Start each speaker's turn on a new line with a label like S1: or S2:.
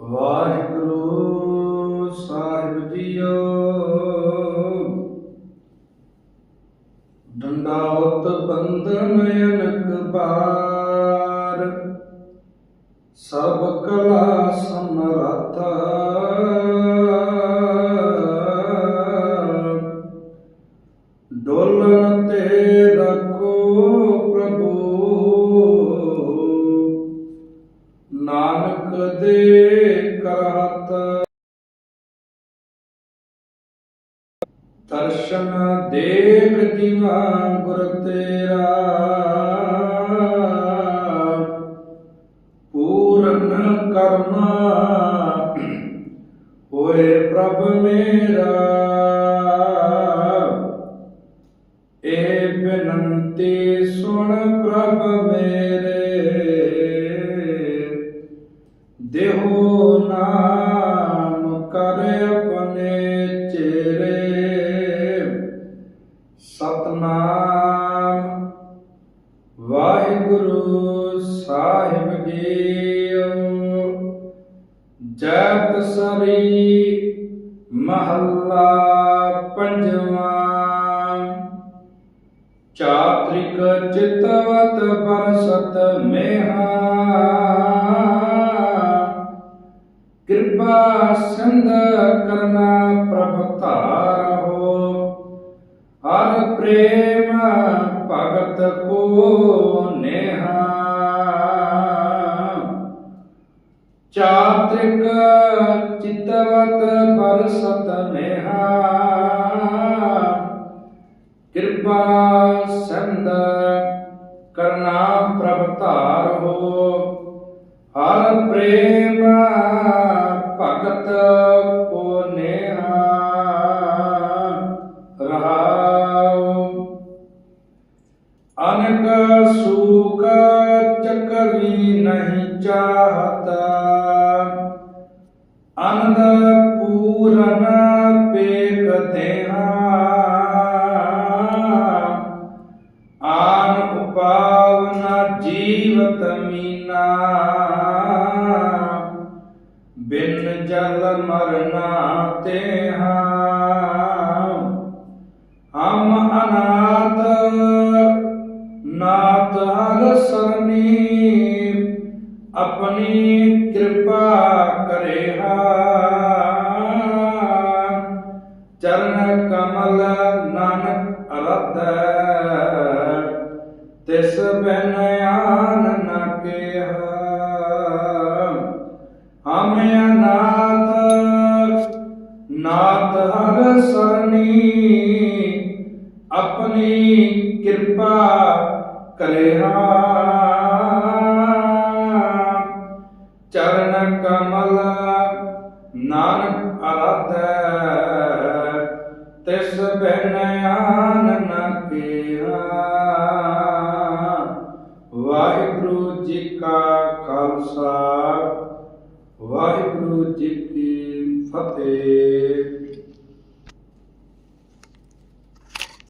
S1: ਵਾਹਿਗੁਰੂ ਸਾਹਿਬ ਜੀਓ। ਡੰਡਾਉਤ ਬੰਧਨ ਅਨਕ ਬਾਰ। ਸਭ ਕਲਾ ਸਮਰੱਥਾ। ਡੋਲਨ ਦਰਸ਼ਨ ਦੇਖ ਜਿਵਾ ਗੁਰ ਤੇਰਾ। ਪੂਰਨ ਕਰਮ ਹੋਏ ਪ੍ਰਭ ਮੇਰਾ। ਇਹ ਬੇਨੰਤੀ ਸੁਣ ਪ੍ਰਭ ਮੇਰੇ। ਦੇਹੋ ਨਾ ਸਤਨਾਮ ਵਾਹਿਗੁਰੂ ਸਾਹਿਬ ਜੀਓ। ਜਪਤ ਸਰੀ ਮਹੱਲਾ ਪੰਜਵਾਂ। ਚਾਤ੍ਰਿਕ ਚਿਤਵਤ ਬਰਸਤ ਮੇਹਾ। ਕਿਰਪਾ ਸੰਧ ਕਰਨਾ ਨੇਹਾ ਚਾਤ੍ਰਿਕ ਚਿਤਵਤ ਬਰਸਤ ਮੇਹਾ ਕਿਰਪਾ ਸੰਦ ਕਰਨਾ ਪ੍ਰਭ ਧਾਰੋ ਹਰ ਪ੍ਰੇਮ ਭਗਤ ਅਨਕ ਸੂਕ ਚੱਕਰੀ ਨਹੀਂ ਚਾਹਤਾ। ਅਨੰਦ ਪੂਰਨ ਪੇਖ ਦੇਹਾ ਆਨ ਉਪਾਵਨਾ ਜੀਵਤ ਮੀਨਾ। ਆਪਣੀ ਕਿਰਪਾ ਕਰੇਹਾ ਚਰਨ ਕਮਲ ਨਾਨਕ ਅਰਧੈ ਤਿਸ ਬਿਨ ਆਨ ਨ ਕੇਹਾ। ਹਮ ਅਨਾਥ, ਨਾਥ ਹਰ ਸਰਨੀ ਆਪਣੀ ਕਿਰਪਾ ਕਰਿਆ ਨਾਨਕ ਅਰਾਧੈ ਤਿਸ ਬਿਨ ਆਨ ਨ ਕੀਆ ਵਾਹਿਗੁਰੂ ਜੀ ਕਾ ਖਾਲਸਾ, ਵਾਹਿਗੁਰੂ ਜੀ ਕੀ ਫਤਿਹ।